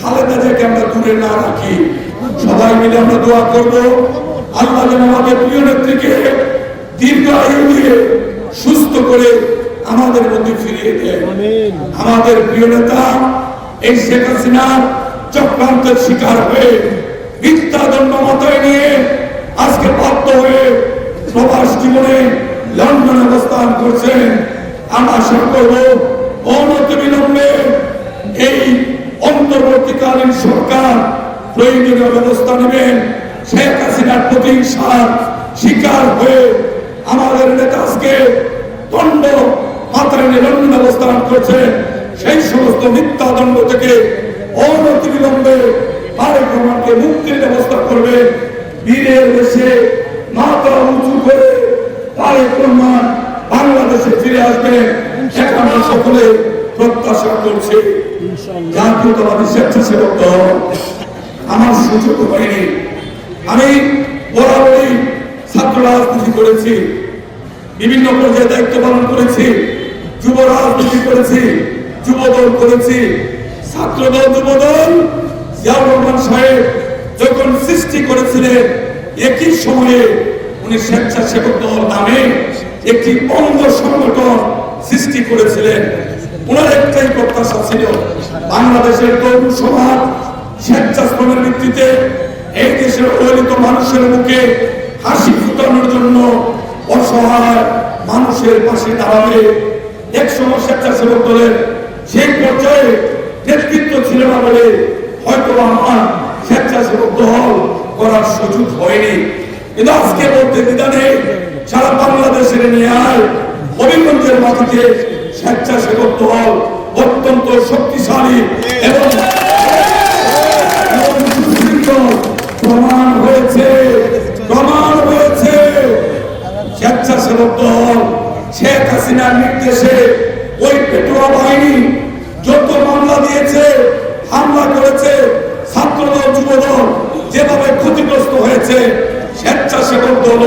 খালেদা থেকে আমরা দূরে না রাখি। সবাই মিলে আমরা দোয়া করব, আল্লাহ আমাদের প্রিয় নেত্রীকে দীর্ঘ আয়ু দিয়ে সুস্থ করে আমাদের মধ্যে ফিরিয়ে দেয়। আমাদের প্রিয় নেতা এই শেখ হাসিনার চক্রান্তের শিকার হয়ে মিথ্যা দণ্ড মাথায় নিয়ে আজকে বাধ্য হয়ে প্রবাস জীবনে লন্ডনে অবস্থান করছেন। আমরা আশা অনতি বিলম্বে এই অন্তর্বর্তীকালীন সরকার প্রয়োজনীয় ব্যবস্থা নেবেন। শেখ হাসিনার প্রতিহিংসার শিকার হয়ে আমাদের নেতা আজকে দণ্ড নিয়ে লন্ডন অবস্থান করছে। সেই সমস্ত মিথ্যা দণ্ড থেকে অনতি বিলম্বে তারেক রহমানকে মুক্তির ব্যবস্থা করবে। বীরের দেশে মাথা উঁচু করে তারেক রহমান বাংলাদেশে ফিরে আসবে। সেটা আমরা সকলে প্রত্যাশা করছি। জাতীয়তাবাদী স্বেচ্ছাসেবক দল। আমার সুযোগ হয়নি আমি বরাবরই ছাত্র রাজনীতি করেছি। বিভিন্ন পর্যায়ে দায়িত্ব পালন করেছি। যুব রাজনীতি করেছি যুব দল করেছি। ছাত্র দল যুব দল জিয়াউর রহমান সাহেব যখন সৃষ্টি করেছিলেন, একই সময়ে উনি স্বেচ্ছাসেবক দল নামে একটি অঙ্গ সংগঠন সৃষ্টি করেছিলেন। ওনার একটাই প্রত্যাশা ছিল বাংলাদেশের তরুণ সমাজ স্বেচ্ছাশ্রমের ভিত্তিতে এই দেশের অবহেলিত মানুষের মুখে হাসি ফুটানোর জন্য অসহায় মানুষের পাশে দাঁড়াবে। এক সময় স্বেচ্ছাসেবক দলের সেই পর্যায়ে নেতৃত্ব ছিল না বলে হয়তো আমার স্বেচ্ছাসেবক দল করার সুযোগ হয়নি। কিন্তু আজকে বলতে বিধানে সারা বাংলাদেশের ন্যায় হবিগঞ্জের মাটিতে স্বেচ্ছাসেবক দল অত্যন্ত শক্তিশালী এবং প্রমাণ হয়েছে প্রমাণ হয়েছে, স্বেচ্ছাসেবক দল শেখ হাসিনার নির্দেশে ওই পেটুয়া বাহিনী যত মামলা দিয়েছে, হামলা করেছে, ছাত্রদল, যুবদল যেভাবে ক্ষতিগ্রস্ত হয়েছে, স্বেচ্ছাসেবক দল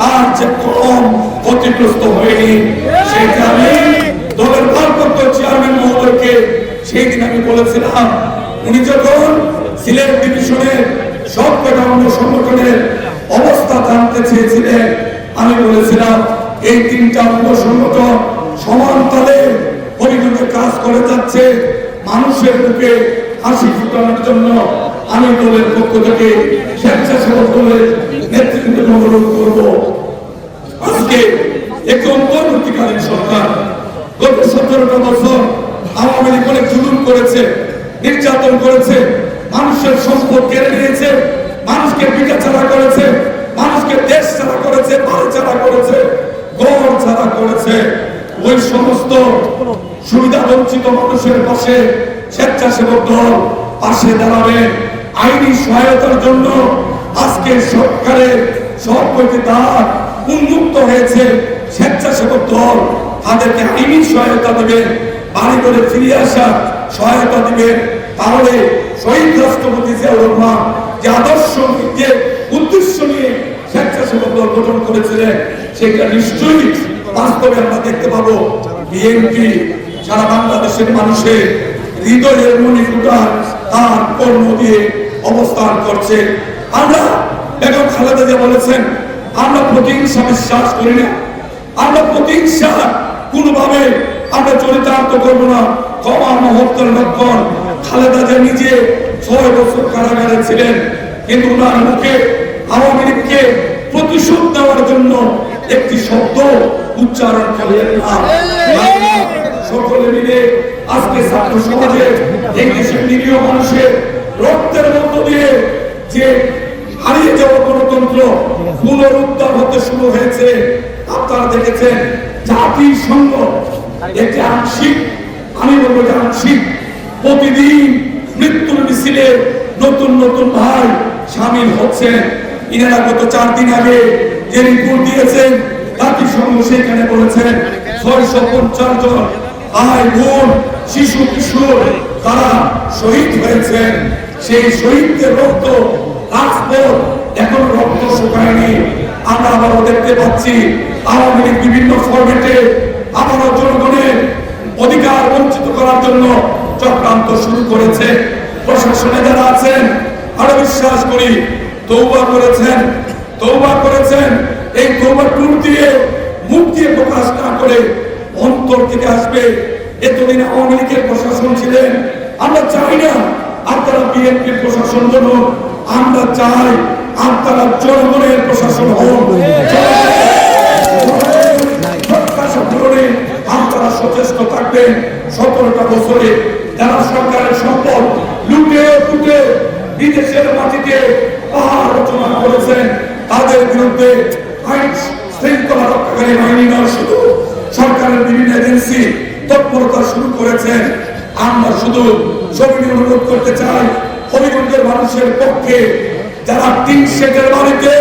তার যে কম ক্ষতিগ্রস্ত হয়নি আমি দলের ভারপ্রাপ্ত চেয়ারম্যান মহোদয়কে সেই দিন আমি বলেছিলাম। উনি যখন সিলেট ডিভিশনের সব কটা অঙ্গ সংগঠনের অবস্থা জানতে চেয়েছিলেন, আমি বলেছিলাম এই তিনটা অঙ্গ সংগঠন সমান তালে হরিগঞ্জে কাজ করে যাচ্ছে মানুষের বুকে হাসি ফুটানোর জন্য আমি দলের পক্ষ থেকে স্বেচ্ছাসেবক দলের নেতৃত্ব অনুরোধ করব। আজকে একটি অন্তর্বর্তীকালীন সরকার, গত সতেরোটা বছর আওয়ামী লীগ অনেক জুলুম করেছে, নির্যাতন করেছে, মানুষের সম্পদ কেড়ে নিয়েছে, মানুষকে পিঠা করেছে, মানুষকে দেশ ছাড়া করেছে, বাড়ি ছাড়া করেছে। ছাড়া করেছে, ওই সমস্ত সুবিধা বঞ্চিত মানুষের পাশে স্বেচ্ছাসেবক দল পাশে দাঁড়াবে। আইনি সহায়তার জন্য আজকে সরকারের সব কয়টি দ্বার উন্মুক্ত হয়েছে। স্বেচ্ছাসেবক দল তাদেরকে আইনি সহায়তা দেবে, বাড়ি করে ফিরে আসা সহায়তা দিবে। তাহলে শহীদ রাষ্ট্রপতি যে আদর্শ যে উদ্দেশ্য নিয়ে দল গঠন করেছিলেন, সেটা নিশ্চয়ই বাস্তবে আমরা দেখতে পাবো। বিএনপি, সারা বাংলাদেশের মানুষের হৃদয়ের মণিপুটা তার কর্ম দিয়ে অবস্থান করছে। আমরা, বেগম খালেদা জিয়া বলেছেন, আমরা প্রতিহিংসা বিশ্বাস করি না। আমরা প্রতিহিংসা কোনোভাবে আমরা চরিতার্থ করব না। ক্ষমা মহত্বের লক্ষণ খালেদা জিয়া নিজে ছয় বছর কারাগারে ছিলেন, কিন্তু ওনার মুখে আওয়ামী লীগকে প্রতিশোধ দেওয়ার জন্য একটি শব্দ উচ্চারণ করলেন না সকলে মিলে আজকে ছাত্র সমাজে দেশের নিরীহ মানুষের রক্তের মধ্য দিয়ে যে হারিয়ে যাওয়া গণতন্ত্র পুনরুদ্ধার হতে শুরু হয়েছে, আপনারা দেখেছেন জাতিসংঘ একটি আংশিক, আমি বলব যে আংশিক, প্রতিদিন মৃত্যুর মিছিলে নতুন নতুন ভাই সামিল হচ্ছেন। ইনারা গত চার দিন আগে যে রিপোর্ট দিয়েছেন জাতিসংঘ সেখানে বলেছেন, ছয়শো পঞ্চাশ জন ভাই বোন, শিশু কিশোর তারা শহীদ হয়েছেন। সেই শহীদদের রক্ত রাজপথ এখন রক্ত শুকায়নি। আমরা আবারও দেখতে পাচ্ছি, আওয়ামী লীগ বিভিন্ন ফরম্যাটে আবারও জনগণের অধিকার বঞ্চিত করার জন্য চক্রান্ত শুরু করেছে। প্রশাসনে যারা আছেন, আরও বিশ্বাস করি তৌবা করেছেন তৌবা করেছেন। এই তৌবা টুর দিয়ে মুখ দিয়ে প্রকাশ না করে অন্তর থেকে আসবে। এতদিন আওয়ামী লীগের প্রশাসন ছিলেন। আমরা চাই না আপনারা বিএনপির প্রশাসন বলুন। আমরা চাই আপনারা জনগণের প্রশাসন হন। আপনারা সচেষ্ট থাকবেন। সতেরোটা বছরে যারা সরকারের সম্পদ লুটে ফুটে বিদেশের মাটিতে পাহাড় রচনা করেছেন। তাদের বিরুদ্ধে আইন শৃঙ্খলা রক্ষাকারী বাহিনী নয়, শুধু সরকারের বিভিন্ন এজেন্সি তৎপরতা শুরু করেছেন। আমরা শুধু জমিনে অনুরোধ করতে চাই, হবিগঞ্জের মানুষের পক্ষে যারা তিন শেখের বাড়িতে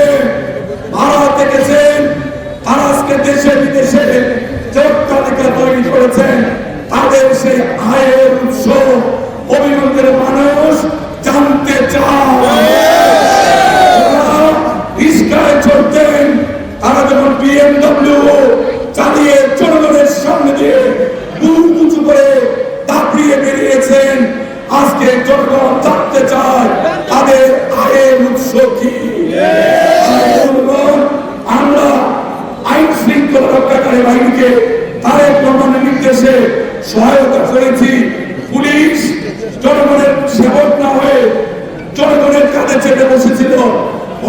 ভাড়া থেকেছেন তারা আজকে দেশে বিদেশে যে তালিকা তৈরি করেছেন, তাদের সেই আয়ের উৎস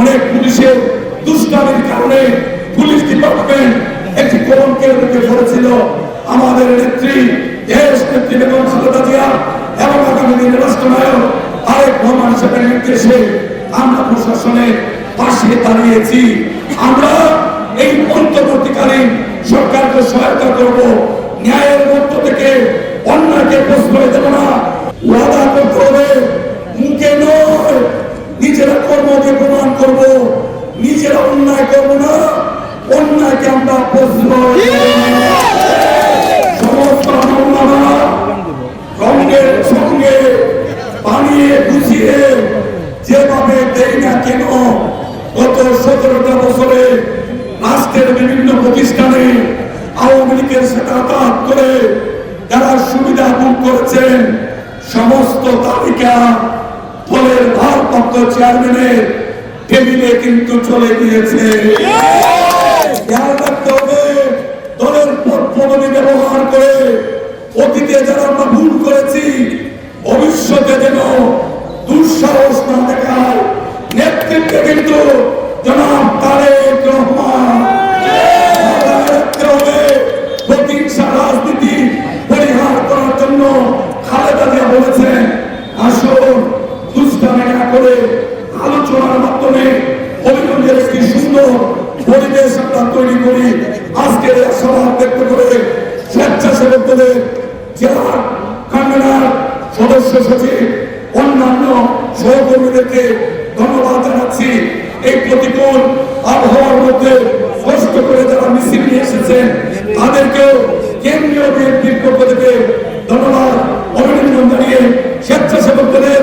অনেক পুলিশের দুষ্টামির কারণে পুলিশ ডিপার্টমেন্ট একটি কলঙ্কের মুখে পড়েছিল আমাদের নেত্রী, দেশ নেত্রী বেগম খালেদা জিয়া এবং আগামী দিনের রাষ্ট্রনায়ক তারেক রহমান সাহেবের নির্দেশে আমরা প্রশাসনের পাশে দাঁড়িয়েছি। আমরা এই অন্তর্বর্তীকালীন সরকারকে সহায়তা করব। ন্যায়ের মধ্য থেকে অন্যায়কে প্রশ্রয় দেব না। ওয়াদা করতে হবে। মুখে নয়। নিজেরা কর্ম দিয়ে প্রমাণ করব, নিজেরা অন্যায় করব না, অন্যায়কে আমরা সমস্ত মামলারা রঙের সঙ্গে বানিয়ে বুঝিয়ে যেভাবে দেই না কেন, গত সতেরোটা বছরে রাষ্ট্রের বিভিন্ন প্রতিষ্ঠানে আওয়ামী লীগের সাথে করে যারা সুবিধা ভোগ করেছেন, সমস্ত তালিকা দলের ভারপ্রাপ্ত চেয়ারম্যানের টেবিলে কিন্তু চলে গিয়েছে। রাখতে হবে, দলের পদ ব্যবহার করে অতীতে যারা আলোচনার মাধ্যমে একটি সুন্দর পরিবেশ আমরা তৈরি করি। আজকে সভা করে স্বেচ্ছাসেবক দলের জেলা কনভেনার সদস্য সচিব, অন্যান্য সহকর্মীদেরকে ধন্যবাদ জানাচ্ছি। এই প্রতিকূল আবহাওয়ার মধ্যে কষ্ট করে যারা মিছিল নিয়ে এসেছেন, তাদেরকেও কেন্দ্রীয় বিএনপির পক্ষ থেকে ধন্যবাদ, অভিনন্দন জানিয়ে স্বেচ্ছাসেবক দলের